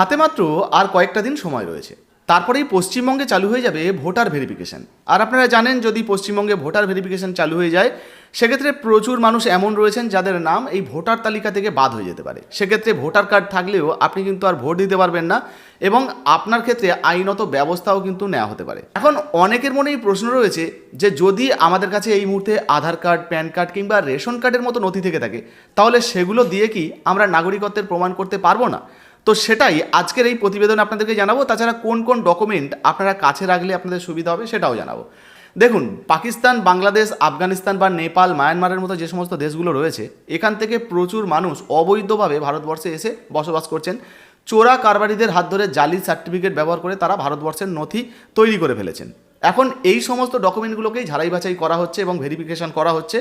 হাতে মাত্র আর কয়েকটা দিন সময় রয়েছে। তারপরেই পশ্চিমবঙ্গে চালু হয়ে যাবে ভোটার ভেরিফিকেশন। আর আপনারা জানেন, যদি পশ্চিমবঙ্গে ভোটার ভেরিফিকেশন চালু হয়ে যায়, সেক্ষেত্রে প্রচুর মানুষ এমন রয়েছেন যাদের নাম এই ভোটার তালিকা থেকে বাদ হয়ে যেতে পারে। সেক্ষেত্রে ভোটার কার্ড থাকলেও আপনি কিন্তু আর ভোট দিতে পারবেন না এবং আপনার ক্ষেত্রে আইনত ব্যবস্থাও কিন্তু নেওয়া হতে পারে। এখন অনেকের মনেই প্রশ্ন রয়েছে যে, যদি আমাদের কাছে এই মুহূর্তে আধার কার্ড, প্যান কার্ড কিংবা রেশন কার্ডের মতো নথি থেকে থাকে, তাহলে সেগুলো দিয়ে কি আমরা নাগরিকত্বের প্রমাণ করতে পারব না? তো সেটাই আজকের এই প্রতিবেদনে আপনাদেরকে জানাব, তাছাড়া কোন কোন ডকুমেন্ট আপনারা কাছে রাখলে আপনাদের সুবিধা হবে সেটাও জানাব। দেখুন, পাকিস্তান, বাংলাদেশ, আফগানিস্তান বা নেপাল, মায়ানমারের মতো যে সমস্ত দেশগুলো রয়েছে, এখান থেকে প্রচুর মানুষ অবৈধভাবে ভারতবর্ষে এসে বসবাস করছেন। চোরা কারবারিদের হাত ধরে জালি সার্টিফিকেট ব্যবহার করে তারা ভারতবর্ষের নথি তৈরি করে ফেলেছেন। এখন এই সমস্ত ডকুমেন্টগুলোকেই ঝাড়াই বাছাই করা হচ্ছে এবং ভেরিফিকেশন করা হচ্ছে।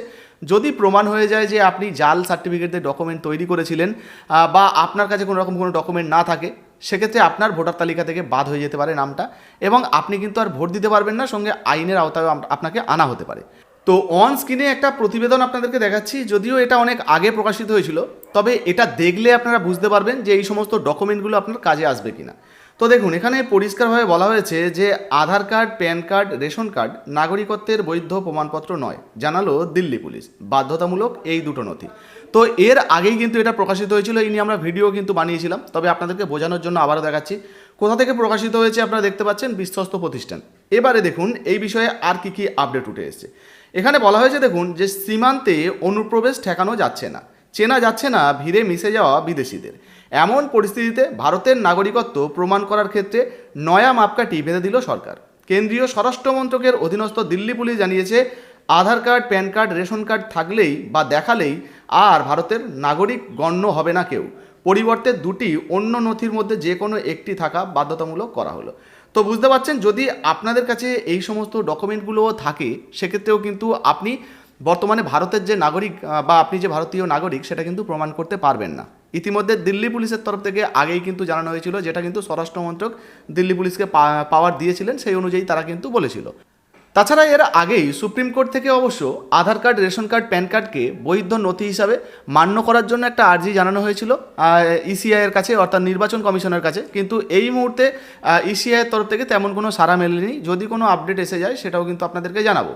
যদি প্রমাণ হয়ে যায় যে আপনি জাল সার্টিফিকেট দিয়ে ডকুমেন্ট তৈরি করেছিলেন বা আপনার কাছে কোনো রকম কোনো ডকুমেন্ট না থাকে, সেক্ষেত্রে আপনার ভোটার তালিকা থেকে বাদ হয়ে যেতে পারে নামটা এবং আপনি কিন্তু আর ভোট দিতে পারবেন না, সঙ্গে আইনের আওতায় আপনাকে আনা হতে পারে। তো অন স্ক্রিনে একটা প্রতিবেদন আপনাদেরকে দেখাচ্ছি, যদিও এটা অনেক আগে প্রকাশিত হয়েছিল, তবে এটা দেখলে আপনারা বুঝতে পারবেন যে এই সমস্ত ডকুমেন্টগুলো আপনার কাজে আসবে কিনা। তো দেখুন, এখানে পরিষ্কারভাবে বলা হয়েছে যে Aadhaar card, PAN card, ration card নাগরিকত্বের বৈধ প্রমাণপত্র নয়, জানালো দিল্লি পুলিশ। বাধ্যতামূলক এই দুটো নথি। তো এর আগেই কিন্তু এটা প্রকাশিত হয়েছিল, এই নিয়ে আমরা ভিডিও কিন্তু বানিয়েছিলাম। তবে আপনাদেরকে বোঝানোর জন্য আবারও দেখাচ্ছি। কোথা থেকে প্রকাশিত হয়েছে আপনারা দেখতে পাচ্ছেন, বিশ্বস্ত প্রতিষ্ঠান। এবারে দেখুন, এই বিষয়ে আর কি কি আপডেট উঠে এসেছে। এখানে বলা হয়েছে, দেখুন, যে সীমান্তে অনুপ্রবেশ ঠেকানো যাচ্ছে না। চেনা যাচ্ছে না, ভিড়ে মিশে যাওয়া বিদেশিদের। এমন পরিস্থিতিতে ভারতের নাগরিকত্ব প্রমাণ করার ক্ষেত্রে নয়া মাপকাঠি বেঁধে দিল সরকার। কেন্দ্রীয় স্বরাষ্ট্র মন্ত্রকের অধীনস্থ দিল্লি পুলিশ জানিয়েছে, Aadhaar card, PAN card, ration card থাকলেই বা দেখালেই আর ভারতের নাগরিক গণ্য হবে না কেউ। পরিবর্তে দুটি অন্য নথির মধ্যে যে কোনো একটি থাকা বাধ্যতামূলক করা হলো। তো বুঝতে পারছেন, যদি আপনাদের কাছে এই সমস্ত ডকুমেন্টগুলো থাকে, সেক্ষেত্রেও কিন্তু আপনি বর্তমানে ভারতের যে নাগরিক বা আপনি যে ভারতীয় নাগরিক, সেটা কিন্তু প্রমাণ করতে পারবেন না। ইতিমধ্যে দিল্লি পুলিশের তরফ থেকে আগেই কিন্তু জানানো হয়েছিল, যেটা কিন্তু স্বরাষ্ট্র মন্ত্রক দিল্লি পুলিশকে পাওয়ার দিয়েছিলেন, সেই অনুযায়ী তারা কিন্তু বলেছিল। তাছাড়া এর আগেই সুপ্রিম কোর্ট থেকে অবশ্য Aadhaar card, ration card, PAN কার্ডকে বৈধ নথি হিসাবে মান্য করার জন্য একটা আর্জি জানানো হয়েছিল ইসিআই এর কাছে, অর্থাৎ নির্বাচন কমিশনের কাছে। কিন্তু এই মুহূর্তে ইসিআই এর তরফ থেকে তেমন কোনো সাড়া মেলেনি। যদি কোনো আপডেট এসে যায়, সেটাও কিন্তু আপনাদেরকে জানাব।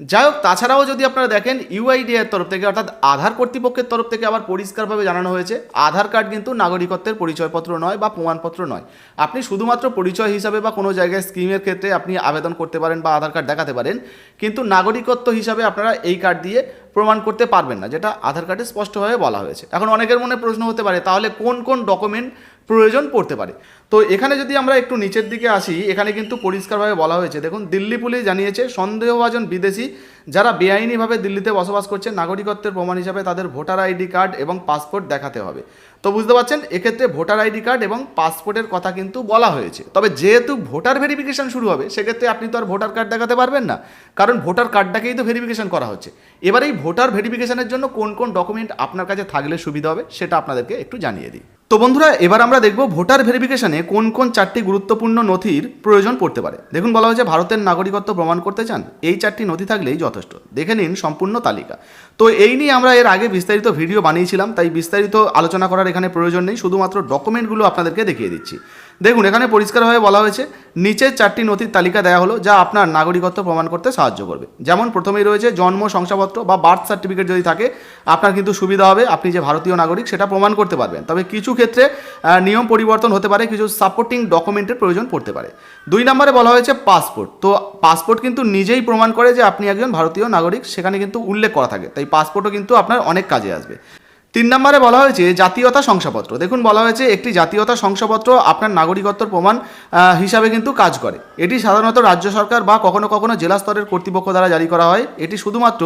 যাই হোক, তাছাড়াও যদি আপনারা দেখেন ইউআইডিআর এর তরফ থেকে, অর্থাৎ আধার কর্তৃপক্ষের তরফ থেকে আবার পরিষ্কারভাবে জানানো হয়েছে, আধার কার্ড কিন্তু নাগরিকত্বের পরিচয়পত্র নয় বা প্রমাণপত্র নয়। আপনি শুধুমাত্র পরিচয় হিসাবে বা কোনো জায়গায় স্কিমের ক্ষেত্রে আপনি আবেদন করতে পারেন বা আধার কার্ড দেখাতে পারেন, কিন্তু নাগরিকত্ব হিসাবে আপনারা এই কার্ড দিয়ে প্রমাণ করতে পারবেন না, যেটা আধার কার্ডে স্পষ্টভাবে বলা হয়েছে। এখন অনেকের মনে প্রশ্ন হতে পারে, তাহলে কোন কোন ডকুমেন্ট প্রয়োজন পড়তে পারে? তো এখানে যদি আমরা একটু নিচের দিকে আসি, এখানে কিন্তু পরিষ্কারভাবে বলা হয়েছে, দেখুন, দিল্লি পুলিশ জানিয়েছে, সন্দেহভাজন বিদেশি যারা বেআইনিভাবে দিল্লিতে বসবাস করছে নাগরিকত্বের প্রমাণ হিসাবে তাদের ভোটার আইডি কার্ড এবং পাসপোর্ট দেখাতে হবে। তো বুঝতে পারছেন, এক্ষেত্রে ভোটার আইডি কার্ড এবং পাসপোর্টের কথা কিন্তু বলা হয়েছে। তবে যেহেতু ভোটার ভেরিফিকেশন শুরু হবে, সেক্ষেত্রে আপনি তো আর ভোটার কার্ড দেখাতে পারবেন না। কারণ ভোটার কার্ডটাকেই তো ভেরিফিকেশন করা হচ্ছে। এবার এই ভোটার ভেরিফিকেশনের জন্য কোন কোন ডকুমেন্ট আপনার কাছে থাকলে সুবিধা হবে, সেটা আপনাদেরকে একটু জানিয়ে দিই। তো বন্ধুরা, এবার আমরা দেখব ভোটার ভেরিফিকেশনে কোন কোন চারটি গুরুত্বপূর্ণ নথির প্রয়োজন পড়তে পারে। দেখুন, বলা হয়েছে ভারতের নাগরিকত্ব প্রমাণ করতে চান, এই চারটি নথি থাকলেই যথেষ্ট। দেখে নিন সম্পূর্ণ তালিকা। তো এই নিয়ে আমরা এর আগে বিস্তারিত ভিডিও বানিয়েছিলাম, তাই বিস্তারিত আলোচনা করার এখানে প্রয়োজন নেই, শুধুমাত্র ডকুমেন্টগুলো আপনাদেরকে দেখিয়ে দিচ্ছি। দেখুন, এখানে পরিষ্কারভাবে বলা হয়েছে, নিচের চারটি নথির তালিকা দেওয়া হলো যা আপনার নাগরিকত্ব প্রমাণ করতে সাহায্য করবে। যেমন প্রথমেই রয়েছে, জন্ম, শংসাপত্র বা বার্থ সার্টিফিকেট যদি থাকে, আপনার কিন্তু সুবিধা হবে, আপনি যে ভারতীয় নাগরিক সেটা প্রমাণ করতে পারবেন। তবে কিছু ক্ষেত্রে নিয়ম পরিবর্তন হতে পারে, কিছু সাপোর্টিং ডকুমেন্টের প্রয়োজন পড়তে পারে। দুই নম্বরে বলা হয়েছে পাসপোর্ট তো পাসপোর্ট কিন্তু নিজেই প্রমাণ করে যে আপনি একজন ভারতীয় নাগরিক, সেখানে কিন্তু উল্লেখ করা থাকে। তাই পাসপোর্টও কিন্তু আপনার অনেক কাজে আসবে। তিন নম্বরে বলা হয়েছে জাতীয়তা শংসাপত্র। দেখুন, বলা হয়েছে একটি জাতীয়তা শংসাপত্র আপনার নাগরিকত্বর প্রমাণ হিসাবে কিন্তু কাজ করে। এটি সাধারণত রাজ্য সরকার বা কখনো কখনো জেলা স্তরের কর্তৃপক্ষ দ্বারা জারি করা হয়। এটি শুধুমাত্র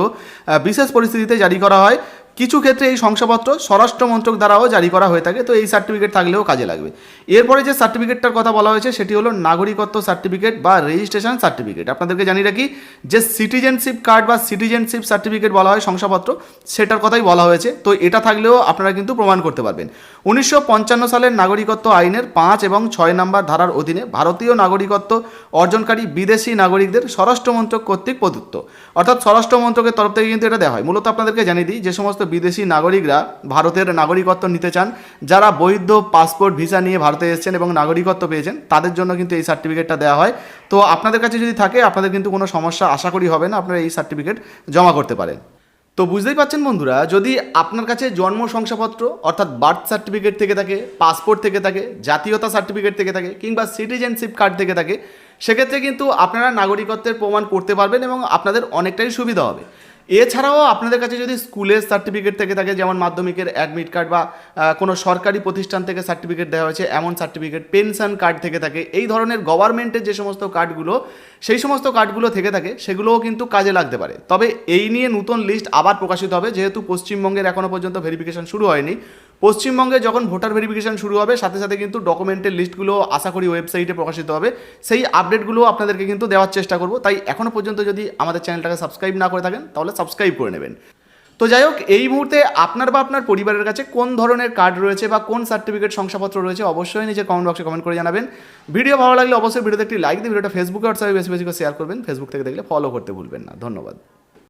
বিশেষ পরিস্থিতিতে জারি করা হয় কিছু ক্ষেত্রে এই শংসাপত্র স্বরাষ্ট্র মন্ত্রক দ্বারাও জারি করা হয়ে থাকে, তো এই সার্টিফিকেট থাকলেও কাজে লাগবে। এরপরে যে সার্টিফিকেটটার কথা বলা হয়েছে, সেটি হলো নাগরিকত্ব সার্টিফিকেট বা রেজিস্ট্রেশন সার্টিফিকেট আপনাদেরকে জানিয়ে রাখি, যে সিটিজেনশিপ কার্ড বা সিটিজেনশিপ সার্টিফিকেট বলা হয় শংসাপত্র, সেটার কথাই বলা হয়েছে, তো এটা থাকলেও আপনারা কিন্তু প্রমাণ করতে পারবেন। উনিশশো পঞ্চান্ন সালের নাগরিকত্ব আইনের পাঁচ এবং ছয় নম্বর ধারার অধীনে ভারতীয় নাগরিকত্ব অর্জনকারী বিদেশি নাগরিকদের স্বরাষ্ট্র মন্ত্রক কর্তৃক প্রদত্ত। অর্থাৎ স্বরাষ্ট্র মন্ত্রকের তরফ থেকে কিন্তু এটা দেওয়া হয়। মূলত আপনাদেরকে জানিয়ে দিই, যে সমস্ত বিদেশি নাগরিকরা ভারতের নাগরিকত্ব নিতে চান, যারা বৈধ পাসপোর্ট, ভিসা নিয়ে ভারতে এসেছেন এবং নাগরিকত্ব পেয়েছেন, তাদের জন্য কিন্তু এই সার্টিফিকেটটা দেওয়া হয়। তো আপনাদের কাছে যদি থাকে, আপনাদের কিন্তু কোনো সমস্যা, আশা করি হবে না, আপনারা এই সার্টিফিকেট জমা করতে পারেন। তো বুঝতেই পারছেন বন্ধুরা, যদি আপনার কাছে জন্ম শংসাপত্র, অর্থাৎ বার্থ সার্টিফিকেট থেকে থাকে, পাসপোর্ট থেকে থাকে, জাতীয়তা সার্টিফিকেট থেকে থাকে, কিংবা সিটিজেনশিপ কার্ড থেকে থাকে, সেক্ষেত্রে কিন্তু আপনারা নাগরিকত্বের প্রমাণ করতে পারবেন এবং আপনাদের অনেকটাই সুবিধা হবে। এছাড়াও আপনাদের কাছে যদি স্কুলের সার্টিফিকেট থেকে থাকে, যেমন মাধ্যমিকের অ্যাডমিট কার্ড বা কোনো সরকারি প্রতিষ্ঠান থেকে সার্টিফিকেট দেওয়া হয়েছে, এমন সার্টিফিকেট পেনশন কার্ড থেকে থাকে, এই ধরনের গভর্নমেন্টের যে সমস্ত কার্ডগুলো সেই সমস্ত কার্ডগুলো থেকে থাকে, সেগুলোও কিন্তু কাজে লাগতে পারে। তবে এই নিয়ে নতুন লিস্ট আবার প্রকাশিত হবে, যেহেতু পশ্চিমবঙ্গের এখনও পর্যন্ত ভেরিফিকেশন শুরু হয়নি। পশ্চিমবঙ্গে যখন ভোটার ভেরিফিকেশন শুরু হবে, সাথে সাথে কিন্তু ডকুমেন্টের লিস্টগুলো আশা করি ওয়েবসাইটে প্রকাশিত হবে। সেই আপডেটগুলো আপনাদেরকে কিন্তু দেওয়ার চেষ্টা করব। তাই এখনও পর্যন্ত যদি আমাদের চ্যানেলটাকে সাবস্ক্রাইব না করে থাকেন, তাহলে সাবস্ক্রাইব করে নেবেন। তো যাই হোক, এই মুহূর্তে আপনার বা আপনার পরিবারের কাছে কোন ধরনের কার্ড রয়েছে বা কোন সার্টিফিকেট শংসাপত্র রয়েছে, অবশ্যই নিচে কমেন্ট বক্সে কমেন্ট করে জানাবেন। ভিডিও ভালো লাগলে অবশ্যই ভিডিওতে একটি লাইক দিয়ে, ভিডিওটা ফেসবুকে হোয়াটসঅ্যাপে বেশি বেশি করে শেয়ার করবেন। ফেসবুক থেকে দেখলে ফলো করতে ভুলবেন না। ধন্যবাদ।